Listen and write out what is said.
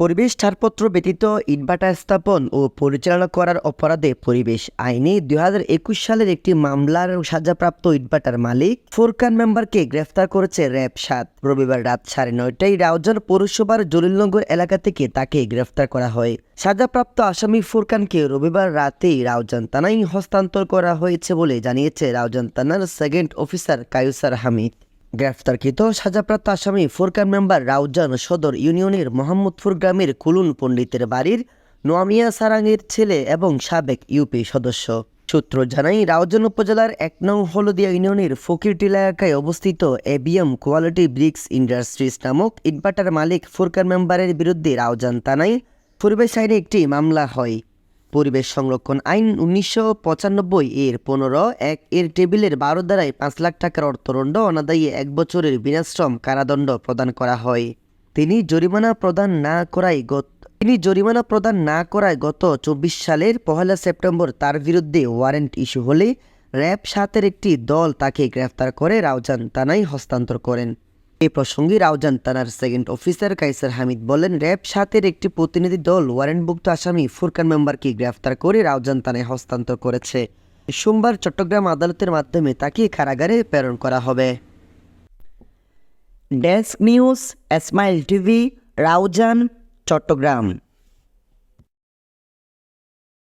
পরিবেশ ছাড়পত্র ব্যতীত ইটভাটা স্থাপন ও পরিচালনা করার অপরাধে পরিবেশ আইনে দুই সালের একটি মামলার সাজাপ্রাপ্ত ইটভাটার মালিক ফোরকান মেম্বারকে গ্রেফতার করেছে র্যাব সাত। রবিবার রাত সাড়ে নয়টায় রাউজান পৌরসভার জলিলনগর এলাকা থেকে তাকে গ্রেফতার করা হয়। সাজাপ্রাপ্ত আসামি ফুরকানকে রবিবার রাতেই রাউজান থানায় হস্তান্তর করা হয়েছে বলে জানিয়েছে রাউজান থানার সেকেন্ড অফিসার কায়ুসার হামিদ। গ্রেফতারকৃত সাজাপ্রাপ্ত আসামি ফুরকান মেম্বার রাউজান সদর ইউনিয়নের মোহাম্মদপুর গ্রামের কুলুন পণ্ডিতের বাড়ির নোয়ামিয়া সারাঙের ছেলে এবং সাবেক ইউপি সদস্য। সূত্র জানাই রাউজান উপজেলার এক নং হলদিয়া ইউনিয়নের ফকিরটিলা এলাকায় অবস্থিত এবিএম কোয়ালিটি ব্রিক্স ইন্ডাস্ট্রিজ নামক ইটভাটার মালিক ফুরকান মেম্বারের বিরুদ্ধে রাউজান থানায় পরিবেশ আইনে একটি মামলা হয়। পরিবেশ সংরক্ষণ আইন উনিশশো পঁচানব্বই এর পনেরো এক এর টেবিলের বারো দ্বারায় পাঁচ লাখ টাকার অর্থদণ্ড অনাদায়ী এক বছরের বিনাশ্রম কারাদণ্ড প্রদান করা হয়। তিনি জরিমানা প্রদান না করায় গত তিনি জরিমানা প্রদান না করায় গত চব্বিশ সালের পহেলা সেপ্টেম্বর তার বিরুদ্ধে ওয়ারেন্ট ইস্যু হলে র্যাব সাতের একটি দল তাকে গ্রেফতার করে রাউজান থানায় হস্তান্তর করেন। এ প্রসঙ্গে রাউজান থানার সেকেন্ড অফিসার কাইসার হামিদ বলেন, র্যাব সাতের একটি প্রতিনিধি দল ওয়ারেন্টভুক্ত আসামি ফুরকান মেম্বারকে গ্রেফতার করে রাউজান থানায় হস্তান্তর করেছে। সোমবার চট্টগ্রাম আদালতের মাধ্যমে তাকে কারাগারে প্রেরণ করা হবে। Desk news, এসমাইল TV, Raozan, Chittagong.